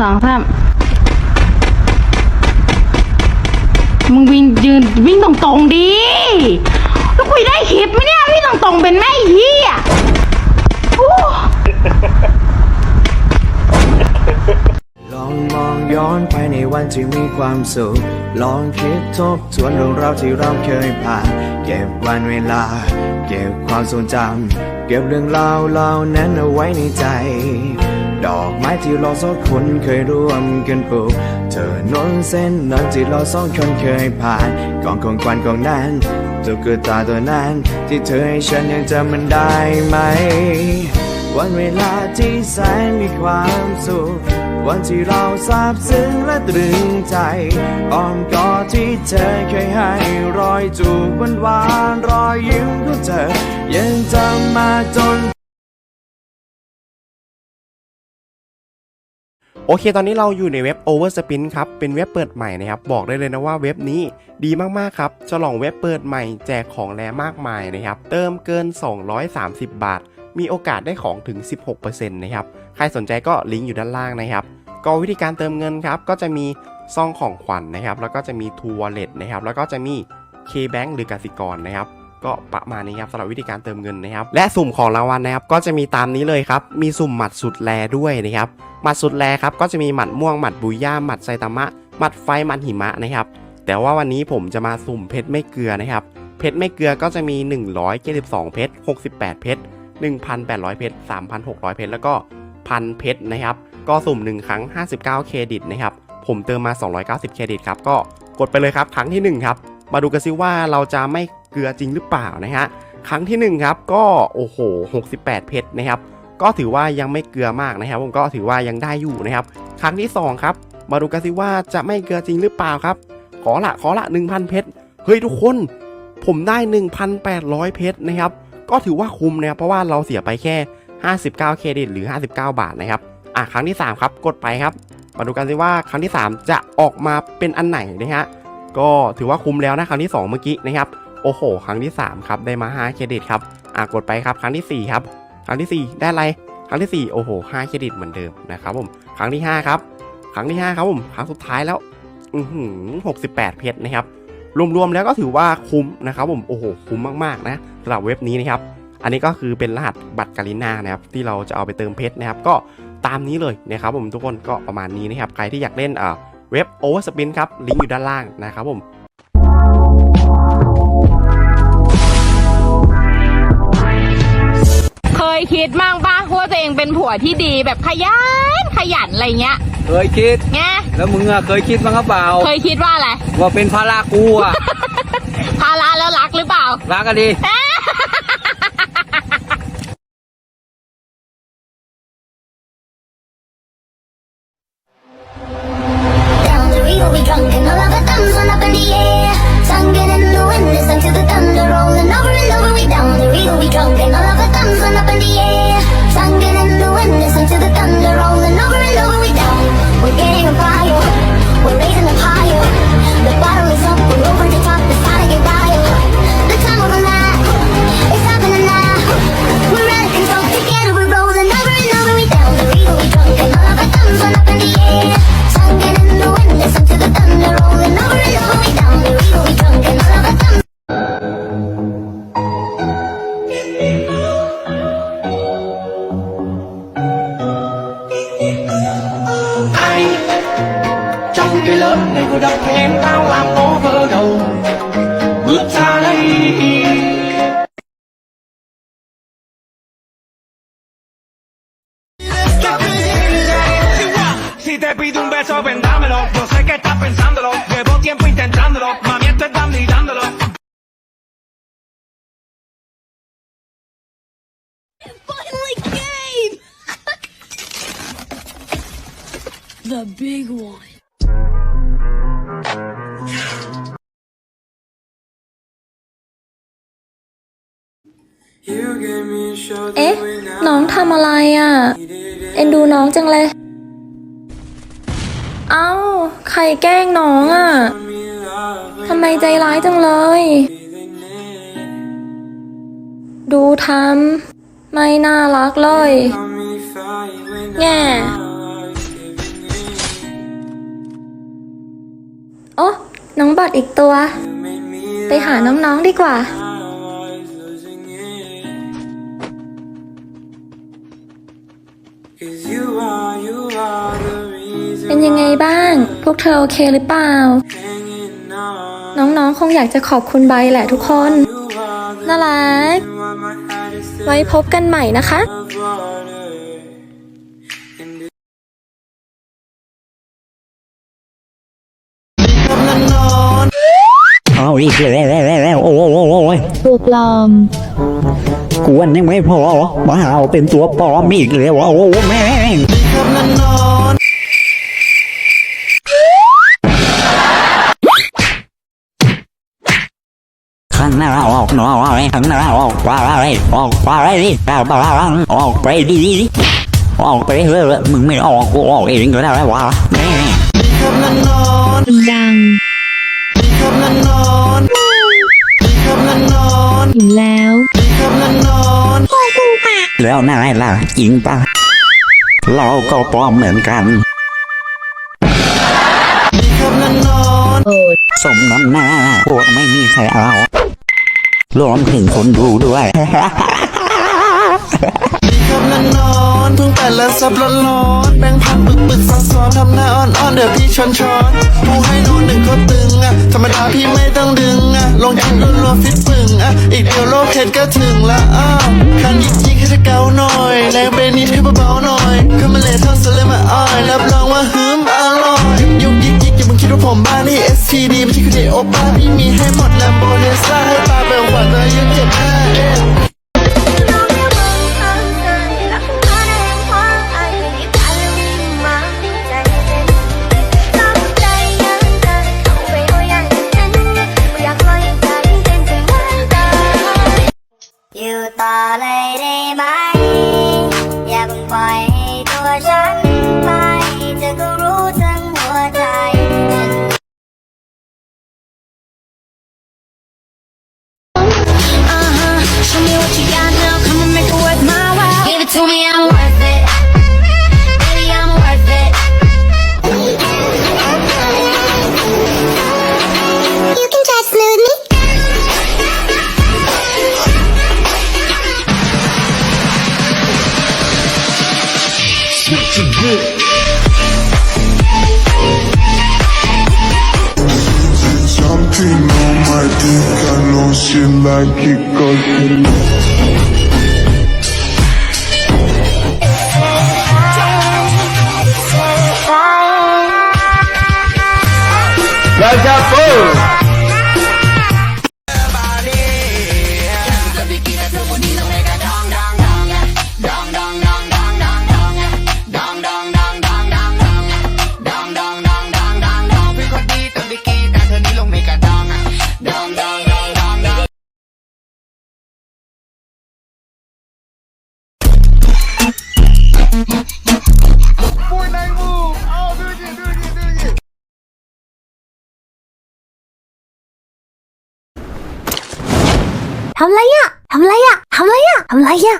สองสามมึงวิ่งยืนวิ่งตรงๆดิแล้วคุยได้คลิปไหมเนี่ยวิ่งตรงๆเป็นแม่เหี้ยโอ้ลองมองย้อนไปในวันที่มีความสุข ลองคิดทบทวนเรื่องราวที่เราเคยผ่าน เก็บวันเวลา เก็บความทรงจำ เก็บเรื่องราวเหล่านั้นเอาไว้ในใจ ดอกไม้ที่เราสองคนเคยร่วมกันปลูกเธอนนเส้นนั้นที่เราสองคนเคยผ่านกองของควันของนั้นตุ๊กตาตัวนั้นที่เธอให้ฉันยังจำมันได้ไหม วันเวลาที่แสนมีความสุขวันที่เราซาบซึ้งและตรึงใจอ้อมกอดที่เธอเคยให้รอยจูบหวานหวานๆรอยยิ้มของเธอยังจำมาจน โอเค ตอนนี้เราอยู่ในเว็บ Overspin ครับ เป็นเว็บเปิดใหม่นะครับ บอกได้เลยนะว่าเว็บนี้ดีมากๆครับฉลองเว็บเปิดใหม่แจกของแลมากมายนะครับ เติมเกิน 230 บาท มีโอกาสได้ของถึง 16%นะครับ ใครสนใจก็ลิงก์อยู่ด้านล่างนะครับ ก็วิธีการเติมเงินครับ ก็จะมีซองของขวัญนนะครับ แล้วก็จะมี True Wallet นะครับ แล้วก็จะมี K-Bank หรือกสิกรนะครับ ก็ประมาณนี้ครับสำหรับวิธีการเติมเงินนะครับ และสุ่มของรางวัลนะครับก็จะมีตามนี้เลยครับ มีสุ่มหมัดสุดแลด้วยนะครับหมัดสุดแลครับก็จะมีหมัดม่วงหมัดบุยย่าหมัดไซตามะหมัดไฟหมัดหิมะนะครับ แต่ว่าวันนี้ผมจะมาสุ่มเพชรไม่เกลือนะครับ เพชรไม่เกลือก็จะมี 172 เพชร 68 เพชร 1,800 เพชร 3,600 เพชร แล้วก็พันเพชรนะครับ ก็สุ่ม 1 ครั้ง 59 เครดิตนะครับ ผมเติมมา 290 เครดิตครับ ก็กดไปเลยครับ ครั้งที่ 1 ครับ มาดูกันซิว่าเราจะไม่ เกลือจริงหรือเปล่านะฮะครั้งที่1ครับก็โอ้โห 68 เพชรนะครับก็ถือว่ายังไม่เกลือมากนะครับ ผมก็ถือว่ายังได้อยู่นะครับ ครั้งที่2ครับมาดูกันซิว่าจะไม่เกลือจริงหรือเปล่าครับ ขอละขอละ 1,000 เพชรเฮ้ยทุกคน ผมได้ 1,800 เพชรนะครับ ก็ถือว่าคุ้มนะครับเพราะว่าเราเสียไปแค่ 59 เครดิตหรือ 59 บาทนะครับอะครั้งที่ 3 ครับกดไปครับมาดูกันซิว่าครั้งที่ 3 จะออกมาเป็นอันไหนนะฮะก็ถือว่าคุ้มแล้วนะครั้งที่ 2 เมื่อกี้นะครับ โอ้โห ครั้งที่ 3 ครับ ได้มา 5 เครดิตครับอะกดไปครับ ครั้งทีสี่4 ครับ ครั้งทีสี่ 4 ได้อะไร ครั้งที่ 4 โอ้โห 5 เครดิตเหมือนเดิมนะครับผม ครั้งที่ 5 ครับ ครั้งที่ 5 ครับผม ครั้งสุดท้ายแล้ว อือหือ68 เพชรนะครับ รวมๆ แล้วก็ถือว่าคุ้มนะครับผม โอ้โห คุ้มมากๆ นะสำหรับเว็บนี้นะครับ อันนี้ก็คือเป็นรหัสบัตรกาลิน่านะครับ ที่เราจะเอาไปเติมเพชรนะครับ ก็ตามนี้เลยนะครับผมทุกคน ก็ประมาณนี้นะครับ ใครที่อยากเล่นเออเว็บ Overspin ครับ ลิงก์อยู่ด้านล่างนะครับผม ยคิดมั่งปะว่าตัวเองเป็นผัวที่ดีแบบขยันขยันอะไรเงี้ยเคยคิด ไง แล้วมึงอะเคยคิดบ้างหรือเปล่า เคยคิดว่าอะไรว่าเป็นภาระกูอะภาระแล้วรักหรือเปล่า รักกันดี cái lớn này cô đập em tao làm over đầu bước ra đây Si te pido un beso, vendámelo. Yo sé que estás pensándolo. Llevo tiempo intentándolo. Mami, esto es dando y dándolo. Finally came! the big one. เอ๊ะ น้องทำอะไรอะ่ะ เอ็นดูน้องจังเลย เอ้า ใครแกล้งน้องอะ่ะทำไมใจร้ายจังเลย ดูทำไม่น่ารักเลย แง่โอ้น้องบอดอีกตัว ไปหาน้องๆดีกว่า เป็นยังไงบ้าง พวกเธอโอเคหรือเปล่า น้องๆ คงอยากจะขอบคุณใบแหละทุกคน น่ารัก ไว้พบกันใหม่นะคะเอาอีกแล้วโอ้โหตัวปลอมกวนยังไม่พอมาเอาเป็นตัวปลอมอีกแล้วโอ้โหแม่ง ข้างหน้าออกหนออะไรข้างหน้าออกว่าอะไรออกว่าอะไรดิออกว่าอะไรออกไปดีดีออกไปเรื่อยๆมึงไม่ออกกูออกเองก็ได้วะแม่ดังถึงแล้วแล้วนายล่ะจริงปะเราก็ปลอมเหมือนกันสมน้ำหน้าพวกไม่มีใครเอา รวมถึงคนดูด้วยเพิ่งแต่ละซับร้อนๆแบ่งพันปึกปึกซ้อนซ้อนทำหน้าอ่อนๆเดี๋ยวพี่ช้อนช้อนผู้ให้ดูหนึ่งเขาตึงอะธรรมดาพี่ไม่ต้องดึงอะลงคลิปรัวๆฟิตปึงอะอีกเดียวโลกเพชรก็ถึงละอ้าวคันยิกยิกให้เธอเกาหน่อยแรงเบรนิดให้เบาๆหน่อยขึ้นมาเลยเท่าสเลมาอ้อยรับรองว่าหืมอร่อยยุกยิกยิกอย่ามึงคิดว่าผมบ้านี่ STD ไม่ใช่คือเดโอป้าพี่มีให้หมดแลมโบเนซ่า think I know she like it Let's go! I'm laying. I'm laying. I'm laying. I'm laying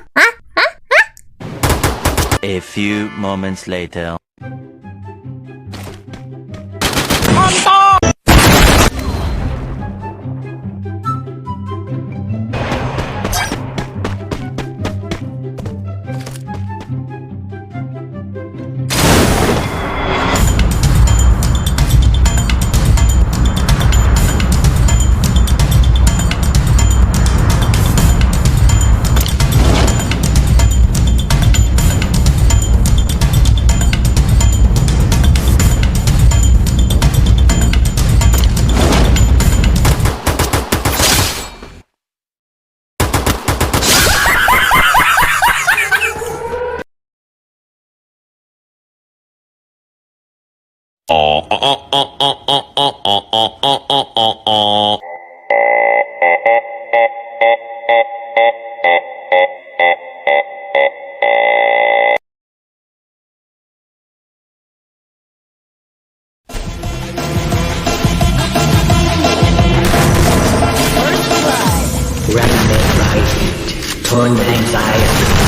A few moments later. Run the right, turn anxiety